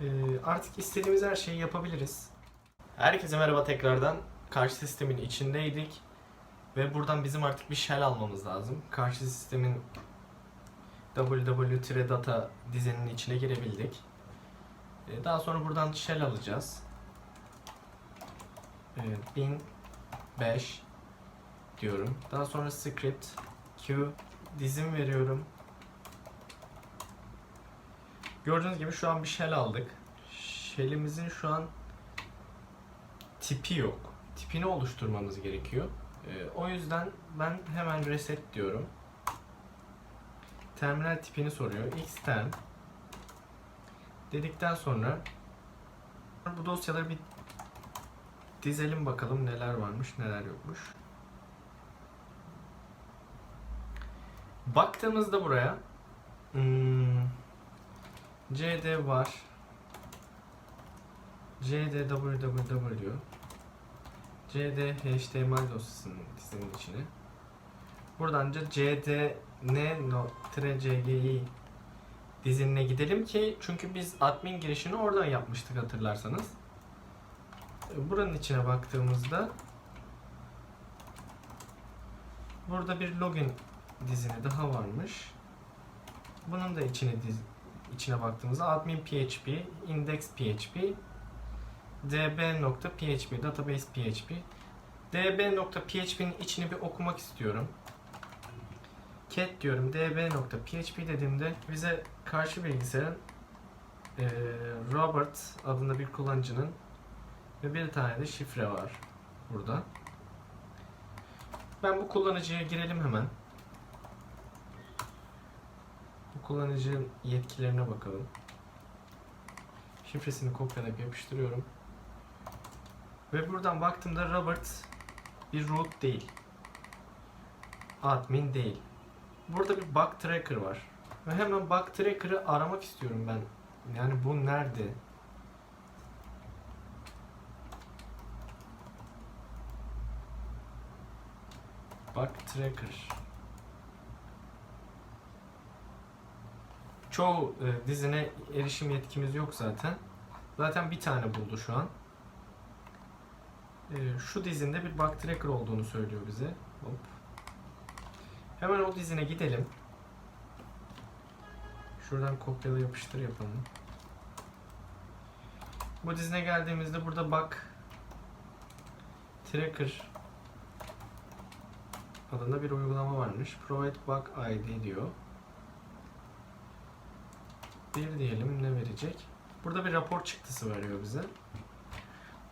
Ee, artık istediğimiz her şeyi yapabiliriz. Herkese merhaba tekrardan. Karşı sistemin içindeydik. Ve buradan bizim artık bir shell almamız lazım. Karşı sistemin www-data dizeninin içine girebildik. Ee, Daha sonra buradan shell alacağız. Ee, 1005 diyorum. Daha sonra script q dizim veriyorum. Gördüğünüz gibi şu an bir shell aldık. Shell'imizin şu an tipi yok. Tipini oluşturmamız gerekiyor. Ee, o yüzden ben hemen reset diyorum. Terminal tipini soruyor. xterm dedikten sonra bu dosyaları bir dizelim bakalım neler varmış neler yokmuş. Baktığımızda buraya hmm, cd var cd www cd html dosyasının dizinin içine buradan da cdn.cgi dizinine gidelim ki çünkü biz admin girişini oradan yapmıştık hatırlarsanız. Buranın içine baktığımızda burada bir login dizini daha varmış. Bunun da içine diz, içine baktığımızda admin php, index php, db.php, database php. db.php'nin içini bir okumak istiyorum. cat diyorum db.php dediğimde bize karşı bilgisayarın eee, Robert adında bir kullanıcının ve bir tane de şifre var burada. Ben bu kullanıcıya girelim hemen. Bu kullanıcının yetkilerine bakalım. Şifresini kopyalayıp yapıştırıyorum. Ve buradan baktığımda Robert bir root değil. Admin değil. Burada bir bug tracker var. Ve hemen bug tracker'ı aramak istiyorum ben. Yani bu nerede? Bug tracker. Çoğu e, dizine erişim yetkimiz yok zaten. Zaten bir tane buldu şu an. E, şu dizinde bir bug tracker olduğunu söylüyor bize. Hop. Hemen o dizine gidelim. Şuradan kopyala yapıştır yapalım. Bu dizine geldiğimizde burada bug tracker adında bir uygulama varmış. Provide bug ID diyor. Bir diyelim ne verecek? Burada bir rapor çıktısı veriyor bize.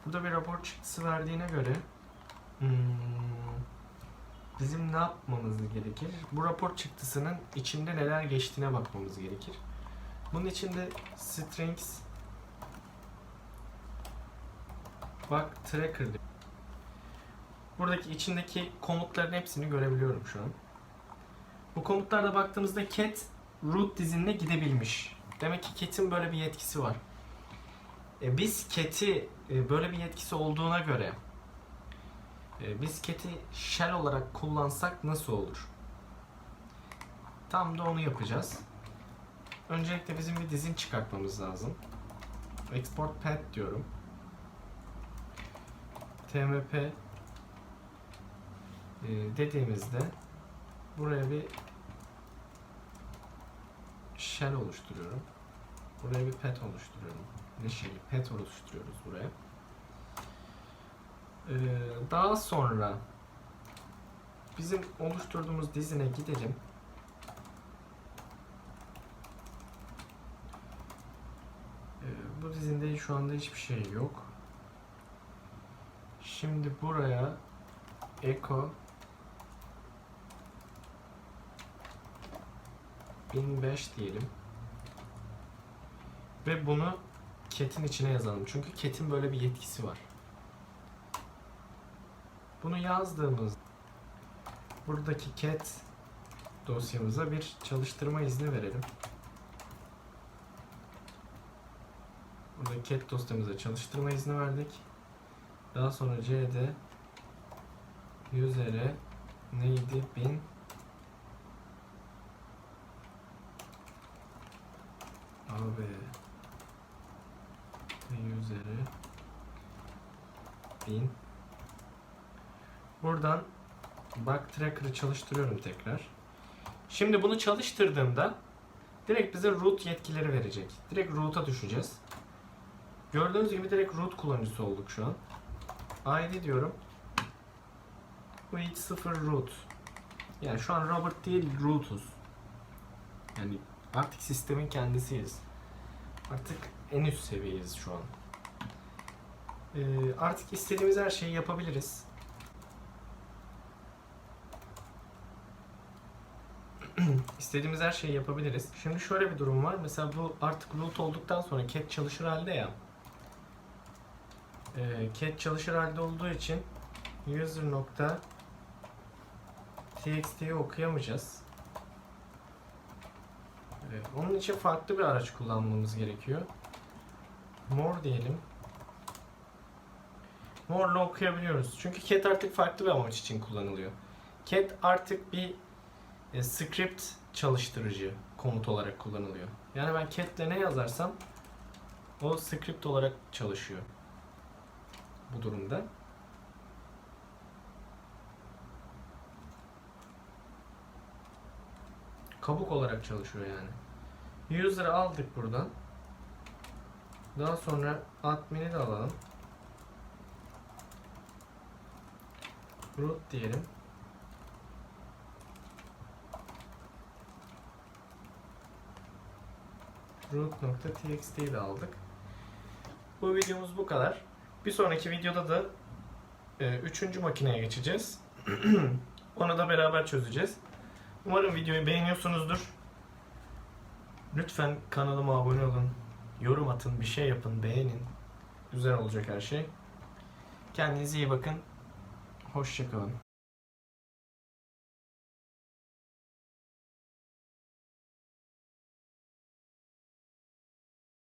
Burada bir rapor çıktısı verdiğine göre hmm, bizim ne yapmamız gerekir? Bu rapor çıktısının içinde neler geçtiğine bakmamız gerekir. Bunun içinde strings bug tracker. Buradaki içindeki komutların hepsini görebiliyorum şu an. Bu komutlarda baktığımızda cat root dizinine gidebilmiş. Demek ki cat'in böyle bir yetkisi var. E, biz cat'i e, böyle bir yetkisi olduğuna göre e, biz cat'i shell olarak kullansak nasıl olur? Tam da onu yapacağız. Öncelikle bizim bir dizin çıkartmamız lazım. Export path diyorum. tmp e, dediğimizde buraya bir shell oluşturuyorum. Buraya bir pet oluşturuyorum. Ne şey? Pet oluşturuyoruz buraya. Ee, daha sonra bizim oluşturduğumuz dizine gidelim. Ee, bu dizinde şu anda hiçbir şey yok. Şimdi buraya echo 1005 diyelim. Ve bunu cat'in içine yazalım. Çünkü cat'in böyle bir yetkisi var. Bunu yazdığımız buradaki cat dosyamıza bir çalıştırma izni verelim. Burada cat dosyamıza çalıştırma izni verdik. Daha sonra cd user'e neydi? 1000 Abi ayarları 1000 Buradan bug tracker'ı çalıştırıyorum tekrar. Şimdi bunu çalıştırdığımda direkt bize root yetkileri verecek. Direkt root'a düşeceğiz. Gördüğünüz gibi direkt root kullanıcısı olduk şu an. ID diyorum. Hiç sıfır root. Yani şu an Robert değil root'uz. Yani artık sistemin kendisiyiz. Artık en üst seviyeyiz şu an. Ee, artık istediğimiz her şeyi yapabiliriz. İstediğimiz her şeyi yapabiliriz. Şimdi şöyle bir durum var. Mesela bu artık root olduktan sonra cat çalışır halde ya. Ee, cat çalışır halde olduğu için user nokta txt'yi okuyamayacağız. Ee, onun için farklı bir araç kullanmamız gerekiyor. More diyelim. More'la okuyabiliyoruz. Çünkü cat artık farklı bir amaç için kullanılıyor. Cat artık bir e, script çalıştırıcı komut olarak kullanılıyor. Yani ben cat'le ne yazarsam o script olarak çalışıyor bu durumda. Kabuk olarak çalışıyor yani. User'ı aldık buradan. Daha sonra admin'i de alalım. Root diyelim. root.txt'yi de aldık. Bu videomuz bu kadar. Bir sonraki videoda da e, üçüncü makineye geçeceğiz. Onu da beraber çözeceğiz. Umarım videoyu beğeniyorsunuzdur. Lütfen kanalıma abone olun. Yorum atın, bir şey yapın, beğenin. Güzel olacak her şey. Kendinize iyi bakın. Hoşçakalın.